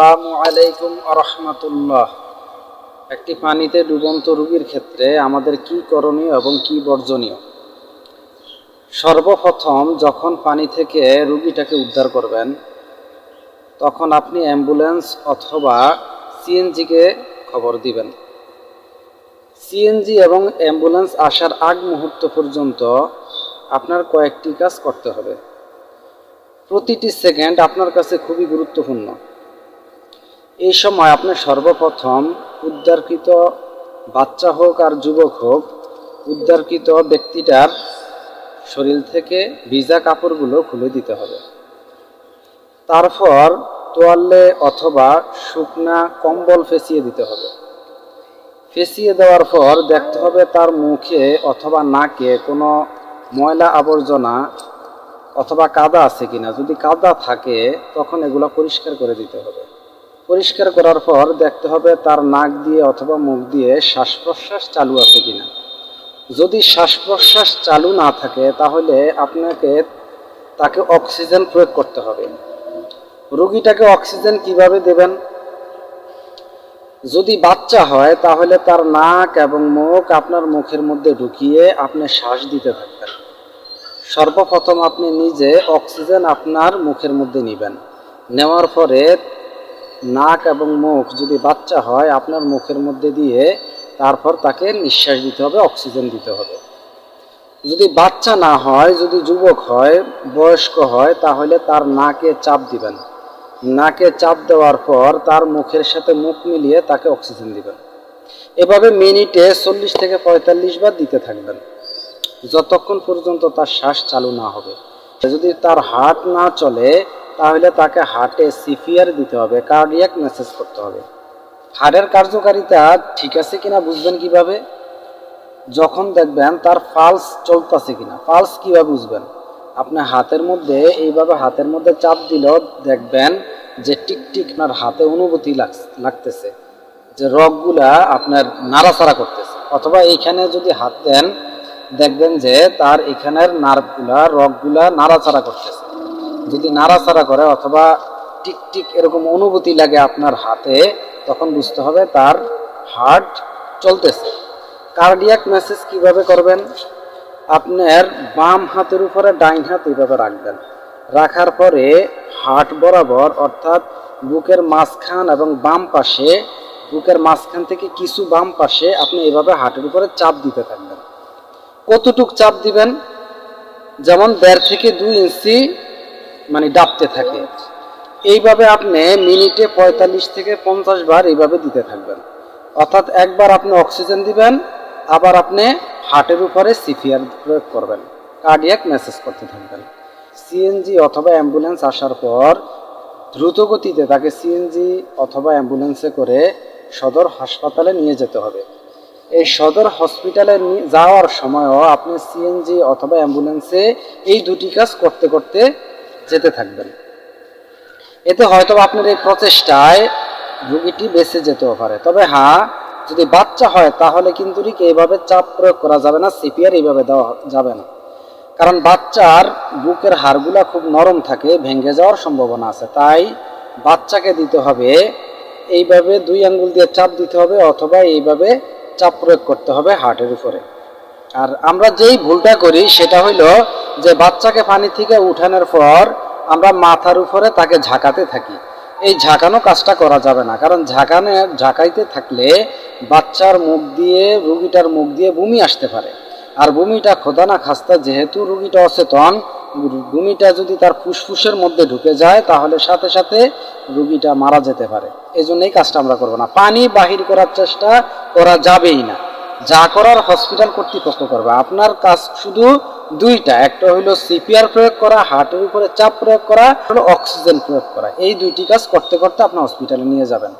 আসসালামু আলাইকুম আরহামাতুল্লাহ একটি পানিতে ডুবন্ত রোগীর ক্ষেত্রে আমাদের কি করণীয় এবং কি বর্জনীয়? সর্বপ্রথম, যখন পানি থেকে রুগীটাকে উদ্ধার করবেন, তখন আপনি অ্যাম্বুলেন্স অথবা সিএনজিকে খবর দিবেন। সিএনজি এবং অ্যাম্বুলেন্স আসার আগ মুহূর্ত পর্যন্ত আপনার কয়েকটি কাজ করতে হবে। প্রতিটি সেকেন্ড আপনার কাছে খুবই গুরুত্বপূর্ণ। এই সময় আপনি সর্বপ্রথম উদ্ধারকৃত বাচ্চা হোক আর যুবক হোক, উদ্ধারকৃত ব্যক্তিটার শরীর থেকে ভিজা কাপড়গুলো খুলে দিতে হবে। তারপর তোয়ালে অথবা শুকনা কম্বল ফেসিয়ে দিতে হবে। ফেসিয়ে দেওয়ার পর দেখতে হবে তার মুখে অথবা নাকে কোনো ময়লা আবর্জনা অথবা কাদা আছে কিনা। যদি কাদা থাকে, তখন এগুলো পরিষ্কার করে দিতে হবে। পরিষ্কার করার পর দেখতে হবে তার নাক দিয়ে অথবা মুখ দিয়ে শ্বাস প্রশ্বাস চালু আছে কিনা। যদি শ্বাস প্রশ্বাস চালু না থাকে, তাহলে আপনাকে তাকে অক্সিজেন প্রয়োগ করতে হবে। রোগীটাকে অক্সিজেন কীভাবে দেবেন? যদি বাচ্চা হয়, তাহলে তার নাক এবং মুখ আপনার মুখের মধ্যে ঢুকিয়ে আপনি শ্বাস দিতে থাকবেন। সর্বপ্রথম আপনি নিজে অক্সিজেন আপনার মুখের মধ্যে নেবেন। নেওয়ার পরে নাক এবং মুখ যদি বাচ্চা হয়, আপনার মুখের মধ্যে দিয়ে তারপর তাকে নিঃশ্বাস দিতে হবে, অক্সিজেন দিতে হবে। যদি বাচ্চা না হয়, যদি যুবক হয়, বয়স্ক হয়, তাহলে তার নাকে চাপ দিবেন। নাকে চাপ দেওয়ার পর তার মুখের সাথে মুখ মিলিয়ে তাকে অক্সিজেন দিবেন। এভাবে মিনিটে চল্লিশ থেকে পঁয়তাল্লিশ বার দিতে থাকবেন। যতক্ষণ পর্যন্ত তার শ্বাস চালু না হবে। যদি তার হার্ট না চলে তাহলে তাকে হার্টে সিপিআর দিতে হবে কার্ডিয়াক মেসেজ করতে হবে। হার্টের কার্যকারিতা ঠিক আছে কিনা বুঝবেন কীভাবে? যখন দেখবেন তার পালস চলতেছে কিনা। পালস কীভাবে বুঝবেন? আপনি হাতের মধ্যে, এইভাবে হাতের মধ্যে চাপ দিল দেখবেন যে টিকটিক আপনার হাতে অনুভূতি লাগ- লাগতেছে। যে রগগুলা আপনার নাড়াচাড়া করতেছে। অথবা এইখানে যদি হাত দেন, দেখবেন যে তার এখানের নার্ভগুলা রগগুলা নাড়াচাড়া করতেছে। যদি নাড়াচাড়া করে অথবা টিকটিক এরকম অনুভূতি লাগে আপনার হাতে, তখন বুঝতে হবে তার হার্ট চলতেছে। কার্ডিয়াক মেসেজ কীভাবে করবেন? আপনার বাম হাতের উপরে ডাইন হাত এইভাবে রাখবেন। রাখার পরে হার্ট বরাবর অর্থাৎ বুকের মাঝখান এবং বাম পাশে, বুকের মাঝখান থেকে কিছু বাম পাশে আপনি এভাবে হার্টের উপরে চাপ দিতে থাকবেন। কতটুক চাপ দিবেন? যেমন দেড় থেকে দুই ইঞ্চি মানে ডাবতে থাকে। এইভাবে আপনি মিনিটে পঁয়তাল্লিশ থেকে পঞ্চাশ বার এইভাবে দিতে থাকবেন। অর্থাৎ একবার আপনি অক্সিজেন দিবেন, আবার আপনি হার্টের উপরে সিপিআর প্রয়োগ করবেন কার্ডিয়াক মেসেজ করতে থাকবেন। সিএনজি অথবা অ্যাম্বুলেন্স আসার পর দ্রুত গতিতে তাকে সিএনজি অথবা অ্যাম্বুলেন্সে করে সদর হাসপাতালে নিয়ে যেতে হবে। এই সদর হসপিটালে যাওয়ার সময়ও আপনি সিএনজি অথবা অ্যাম্বুলেন্সে এই দুটি কাজ করতে করতে যেতে থাকবেন। এতে হয়তো আপনার এই প্রচেষ্টায় রুগীটি বেঁচে যেতেও পারে। তবে হ্যাঁ যদি বাচ্চা হয় তাহলে কিন্তু এইভাবে চাপ প্রয়োগ করা যাবে না, সিপিআর এইভাবে দেওয়া যাবে না। কারণ বাচ্চার বুকের হাড়গুলা খুব নরম থাকে, ভেঙে যাওয়ার সম্ভাবনা আছে। তাই বাচ্চাকে দিতে হবে, এইভাবে দুই আঙ্গুল দিয়ে চাপ দিতে হবে অথবা এইভাবে চাপ প্রয়োগ করতে হবে হার্টের উপরে। আর আমরা যেই ভুলটা করি সেটা হইল যে বাচ্চাকে পানি থেকে উঠানোর পর আমরা মাথার উপরে তাকে ঝাঁকাতে থাকি। এই ঝাঁকানো কাজটা করা যাবে না, কারণ ঝাঁকানে, ঝাঁকাইতে থাকলে বাচ্চার মুখ দিয়ে, রুগীটার মুখ দিয়ে বমি আসতে পারে। আর বমিটা খোদা না খাস্তা, যেহেতু রুগীটা অচেতন, বমিটা যদি তার ফুসফুসের মধ্যে ঢুকে যায়, তাহলে সাথে সাথে রুগীটা মারা যেতে পারে। এই জন্য এই কাজটা আমরা করব না। পানি বাহির করার চেষ্টা করা যাবেই না। যা করার হসপিটাল কর্তৃপক্ষ করবে। আপনার কাজ শুধু দুইটা, একটা হলো সিপিআর প্রয়োগ করা, হার্টের উপরে চাপ প্রয়োগ করা অক্সিজেন প্রয়োগ করা। এই দুইটি কাজ করতে করতে আপনার হসপিটালে নিয়ে যাবেন।